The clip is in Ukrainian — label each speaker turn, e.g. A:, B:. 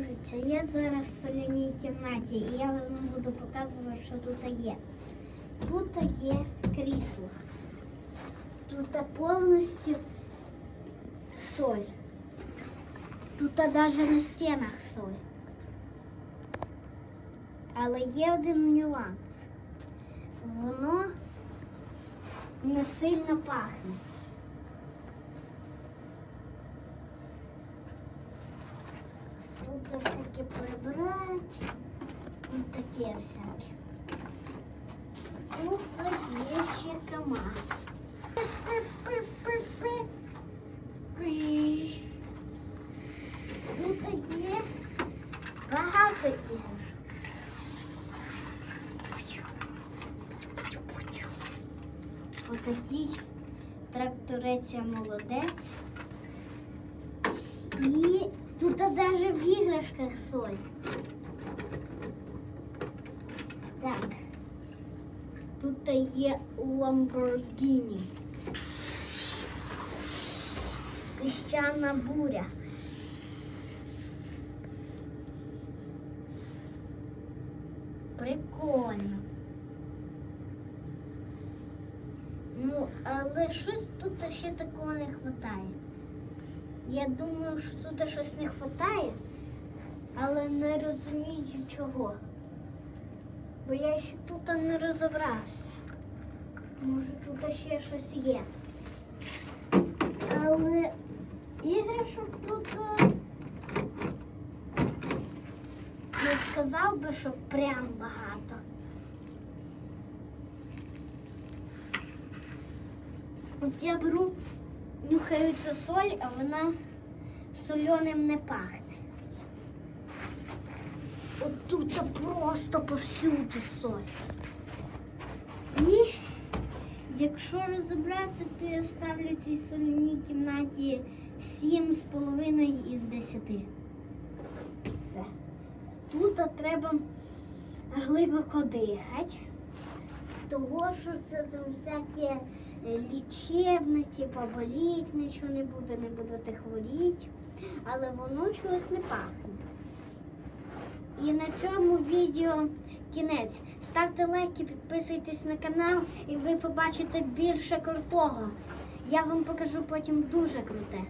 A: Дивіться, я зараз в соляній кімнаті і я вам буду показувати, що тут є. Тут є крісло. Тут повністю соль. Тут навіть на стінах соль. Але є один нюанс. Воно не сильно пахне. Тут всяке прибрати. Тут таке всяке. Тут є ще КАМАЗ. Тут є багато іграшок. Отакий тракторець молодець. І тут навіть в іграшках соль. Так. Тут є Ламборгіні. Піщана буря. Прикольно. Ну, але щось тут ще такого не вистачає. Я думаю, що тут щось не вистачає, але не розумію чого. Бо я ще тут не розібрався. Може тут ще щось є. Але іграшок тут е, не сказав би, що прям багато. От я беру, нюхаю цю соль, а вона соленим не пахне. От тут просто повсюду соль. І якщо розібратися, то я ставлю цій соляній кімнаті 7,5 із 10. Тут треба глибоко дихати. Того, що це там всяке е, лічебне, типу боліть, нічого не буде, не будете хворіти, але воно чогось не пахне. І на цьому відео кінець. Ставте лайки, підписуйтесь на канал, і ви побачите більше крутого. Я вам покажу потім дуже круте.